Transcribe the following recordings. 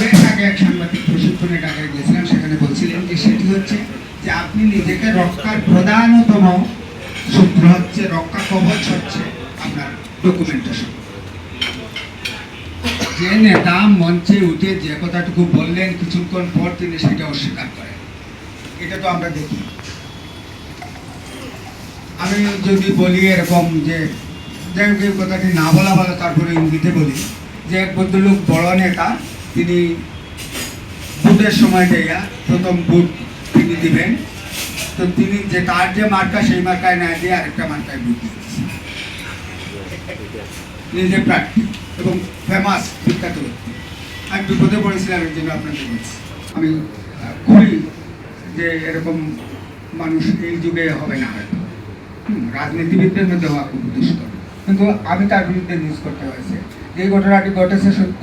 অনেক আগে এক সাংবাদিক প্রশিক্ষণে ঢাকায় গিয়েছিলাম, সেখানে বলছিলেন যে সেটি হচ্ছে যে আপনি নিজেকে রক্ষার প্রধানতম সূত্র হচ্ছে, রক্ষা কবচ হচ্ছে আপনার ডকুমেন্টেশন যে নেতা মঞ্চে উঠে যে কথাটুকু বললেন, কিছুক্ষণ পর তিনি সেটা অস্বীকার করেন। এটা তো আমরা দেখি। আমি যদি বলি এরকম যে, যাই হোক কথাটি না বলা ভালো, তারপরে ইঙ্গিতে বলি। যে এক ভদ্রলোক বড় নেতা তিনি ভোটের সময় দেয়া প্রথম ভোট তিনি দিবেন। তো তিনি যে তার যে মার্কা, সেই মার্কায় না দিয়ে আরেকটা মার্কায় ভোট দিয়েছে নিজে প্রার্থী এবং ফেমাস বিখ্যাত ব্যক্তি। আমি বিপদে পড়েছিলাম এর জন্য আপনাকে বলছি। আমি খুবই যে এরকম মানুষ এই যুগে হবে না হয়তো। রাজনীতিবিদদের মধ্যে হওয়া খুব দুষ্কর। কিন্তু আমি তার বিরুদ্ধে নিউজ করতে হয়েছে। যে ঘটনাটি ঘটেছে সত্য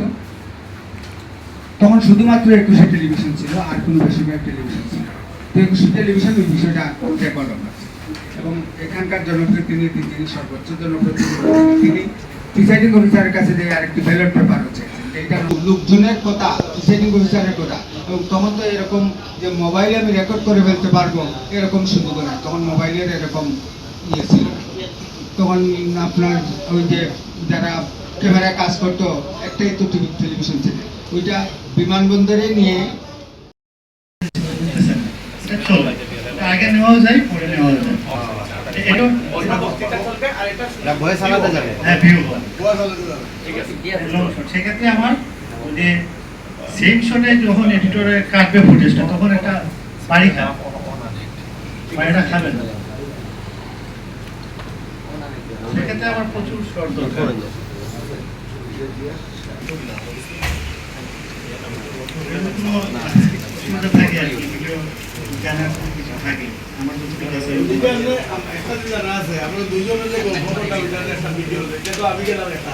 তখন শুধুমাত্র একুশে টেলিভিশন ছিল, আর কোনো বেশিরভাগ টেলিভিশন ছিল। তো একুশে টেলিভিশন ওই বিষয়টা রেকর্ড করেছে এবং এখানকার জনপ্রতিনিধি যিনি সর্বোচ্চ জনপ্রতিনিধি তিনি প্রিসাইডিং অফিসারের কাছে যে আরেকটি ব্যালট পেপার হচ্ছে এইটা লোকজনের কথা প্রিসাইডিং অফিসারের কথা। এবং তখন তো এরকম যে মোবাইলে আমি রেকর্ড করে ফেলতে পারব, এরকম সুযোগ না তখন মোবাইলের এরকম ইয়ে ছিল। তখন আপনার ওই যে যারা ক্যামেরায় কাজ করতো, একটাই তো টিভি টেলিভিশন ছিল। ওইটা বিমানবন্দরে নিয়ে আগে যায় পরে নেওয়া যায়। হ্যাঁ সেক্ষেত্রে আমার যে সেম যখন এডিটরে কাটবে ফুটেজটা তখন একটা বাড়ি খায় বাড়িটা খাবে না। সেক্ষেত্রে আমার প্রচুর শর্ট দরকার। আমার যতটুকু আছে একটা জানা আছে আমরা দুজনে যে গল্প করতাম একটা ভিডিও দেখে তো আমি গেলাম একটা।